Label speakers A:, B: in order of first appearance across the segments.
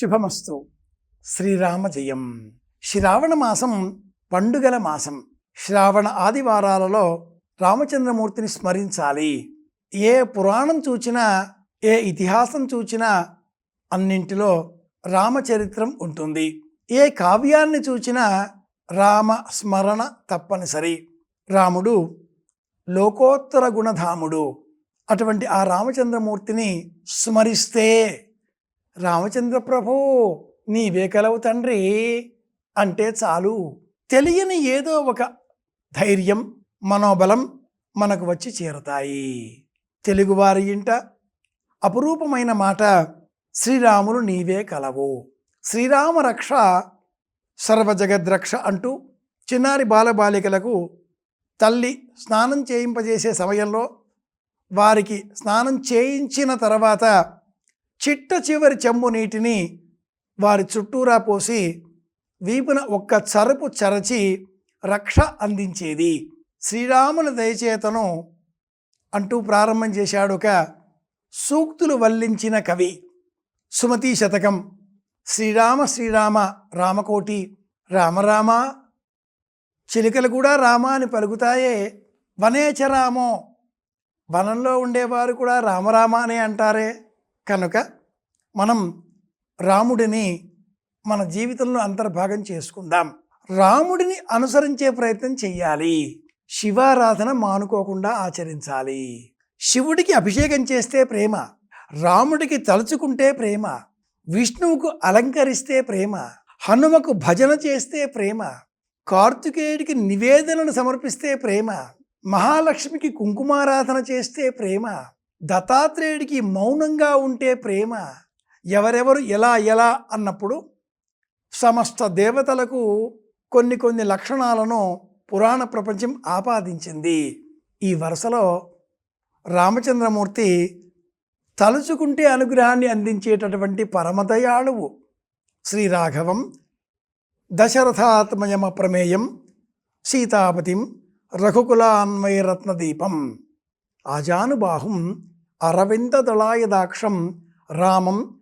A: శుభమస్తు. శ్రీరామ జయం శ్రావణ మాసం పండుగల మాసం. శ్రావణ ఆదివారాలలో రామచంద్రమూర్తిని స్మరించాలి. ఏ పురాణం చూచినా ఏ ఇతిహాసం చూచినా అన్నింటిలో రామచరిత్రం ఉంటుంది. ఏ కావ్యాన్ని చూచినా రామ స్మరణ తప్పనిసరి. రాముడు లోకోత్తర గుణధాముడు. అటువంటి ఆ రామచంద్రమూర్తిని స్మరిస్తే రామచంద్ర ప్రభు నీవే కలవు తండ్రి. అంటే చాలు. తెలియని ఏదో ఒక ధైర్యం మనోబలం మనకు వచ్చి చేరతాయి. తెలుగువారి ఇంట అపురూపమైన మాట శ్రీరాములు నీవే కలవు. శ్రీరామ రక్ష సర్వజగద్రక్ష అంటూ చిన్నారి బాలబాలికలకు తల్లి స్నానం చేయింపజేసే సమయంలో వారికి స్నానం చేయించిన తర్వాత చిట్ట చివరి చెంబు నీటిని వారి చుట్టూరా పోసి వీపున ఒక్క చరుపు చరచి రక్ష అందించేది. శ్రీరాముని దయచేతను అంటూ ప్రారంభం చేశాడు ఒక సూక్తులు వల్లించిన కవి. సుమతి శతకం. శ్రీరామ శ్రీరామ రామకోటి రామరామ చిలుకలు కూడా రామ అని పలుకుతాయే. వనేచరామో వనంలో ఉండేవారు కూడా రామరామ అనే అంటారే. కనుక మనం రాముడిని మన జీవితంలో అంతర్భాగం చేసుకుందాం. రాముడిని అనుసరించే ప్రయత్నం చెయ్యాలి. శివారాధన మానుకోకుండా ఆచరించాలి. శివుడికి అభిషేకం చేస్తే ప్రేమ రాముడికి తలుచుకుంటే ప్రేమ విష్ణువుకు అలంకరిస్తే ప్రేమ హనుమకు భజన చేస్తే ప్రేమ కార్తికేయుడికి నివేదనను సమర్పిస్తే ప్రేమ మహాలక్ష్మికి కుంకుమారాధన చేస్తే ప్రేమ దత్తాత్రేయుడికి మౌనంగా ఉంటే ప్రేమ ఎవరెవరు ఎలా ఎలా అన్నప్పుడు సమస్త దేవతలకు కొన్ని కొన్ని లక్షణాలను పురాణ ప్రపంచం ఆపాదించింది. ఈ వరుసలో రామచంద్రమూర్తి తలుచుకుంటే అనుగ్రహాన్ని అందించేటటువంటి పరమదయాళువు శ్రీరాఘవం దశరథాత్మయమ ప్రమేయం సీతాపతిం రఘుకులాన్వయరత్నదీపం ఆజానుబాహుం అరవిందదళాయదాక్షం రామం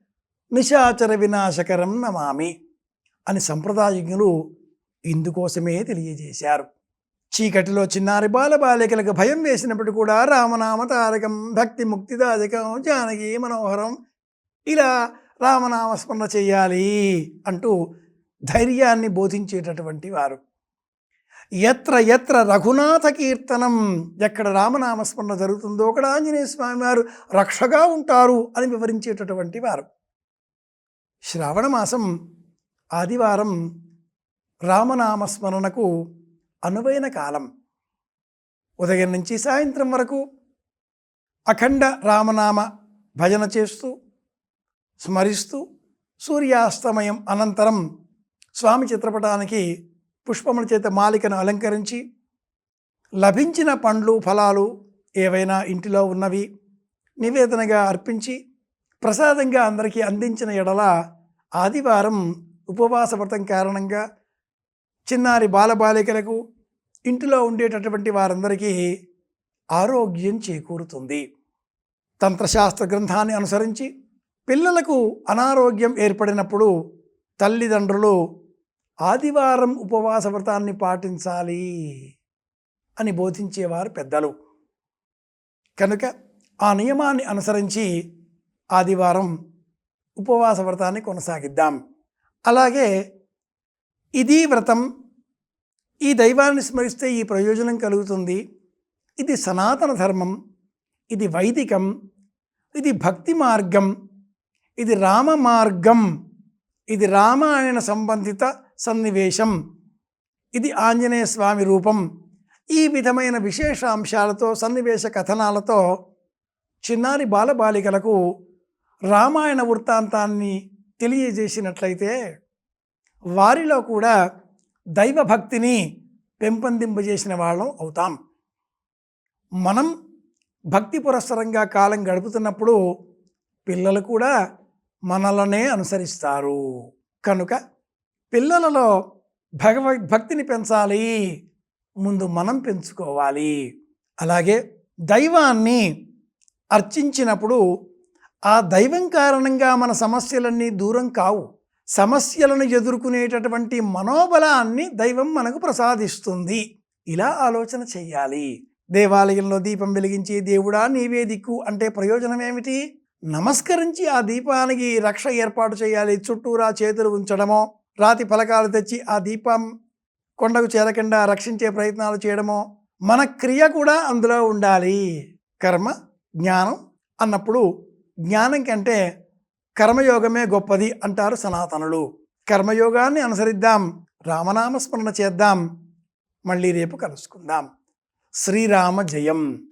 A: నిశాచర వినాశకరం నమామి అని సంప్రదాయజ్ఞులు ఇందుకోసమే తెలియజేశారు. చీకటిలో చిన్నారి బాల బాలికలకు భయం వేసినప్పుడు కూడా రామనామ తారకం భక్తి ముక్తిదాయకం జానకి మనోహరం ఇలా రామనామస్మరణ చేయాలి అంటూ ధైర్యాన్ని బోధించేటటువంటి వారు. ఎత్ర ఎత్ర రఘునాథ కీర్తనం ఎక్కడ రామనామస్మరణ జరుగుతుందో అక్కడ ఆంజనేయ స్వామి వారు రక్షగా ఉంటారు అని వివరించేటటువంటి వారు. శ్రావణ మాసం ఆదివారం రామనామస్మరణకు అనువైన కాలం. ఉదయం నుంచి సాయంత్రం వరకు అఖండ రామనామ భజన చేస్తూ స్మరిస్తూ సూర్యాస్తమయం అనంతరం స్వామి చిత్రపటానికి పుష్పముల చేత మాలికను అలంకరించి లభించిన పండ్లు ఫలాలు ఏవైనా ఇంటిలో ఉన్నవి నివేదనగా అర్పించి ప్రసాదంగా అందరికీ అందించిన ఎడల ఆదివారం ఉపవాస వ్రతం కారణంగా చిన్నారి బాలబాలికలకు ఇంటిలో ఉండేటటువంటి వారందరికీ ఆరోగ్యం చేకూరుతుంది. తంత్రశాస్త్ర గ్రంథాన్ని అనుసరించి పిల్లలకు అనారోగ్యం ఏర్పడినప్పుడు తల్లిదండ్రులు ఆదివారం ఉపవాస వ్రతాన్ని పాటించాలి అని బోధించేవారు పెద్దలు. కనుక ఆ నియమాన్ని అనుసరించి ఆదివారం ఉపవాస వ్రతాన్ని కొనసాగిద్దాం. అలాగే ఇది వ్రతం ఈ దైవాన్ని స్మరిస్తే ఈ ప్రయోజనం కలుగుతుంది. ఇది సనాతన ధర్మం ఇది వైదికం ఇది భక్తి మార్గం ఇది రామ మార్గం ఇది రామాయణ సంబంధిత సన్నివేశం. ఇది ఆంజనేయ స్వామి రూపం. ఈ విధమైన విశేష అంశాలతో సన్నివేశ కథనాలతో చిన్నారి బాలబాలికలకు రామాయణ వృత్తాంతాన్ని తెలియజేసినట్లయితే వారిలో కూడా దైవభక్తిని పెంపొందింపజేసిన వాళ్ళం అవుతాం. మనం భక్తి పురస్సరంగా కాలం గడుపుతున్నప్పుడు పిల్లలు కూడా మనలనే అనుసరిస్తారు. కనుక పిల్లలలో భగవద్భక్తిని పెంచాలి. ముందు మనం పెంచుకోవాలి. అలాగే దైవాన్ని అర్చించినప్పుడు ఆ దైవం కారణంగా మన సమస్యలన్నీ దూరం కావు. సమస్యలను ఎదుర్కొనేటటువంటి మనోబలాన్ని దైవం మనకు ప్రసాదిస్తుంది. ఇలా ఆలోచన చెయ్యాలి దేవాలయంలో దీపం వెలిగించి దేవుడా నీవే దిక్కు అంటే ప్రయోజనం ఏమిటి? నమస్కరించి ఆ దీపానికి రక్ష ఏర్పాటు చేయాలి. చుట్టూరా చేతులు ఉంచడమో రాతి ఫలకాలు తెచ్చి ఆ దీపం కొండకు చేరకుండా రక్షించే ప్రయత్నాలు చేయడమో మన క్రియ కూడా అందులో ఉండాలి. కర్మ జ్ఞానం అన్నప్పుడు జ్ఞానం కంటే కర్మయోగమే గొప్పది అంటారు సనాతనులు. కర్మయోగాన్ని అనుసరిద్దాం రామనామ స్మరణ చేద్దాం. మళ్ళీ రేపు కలుసుకుందాం. శ్రీరామ జయం.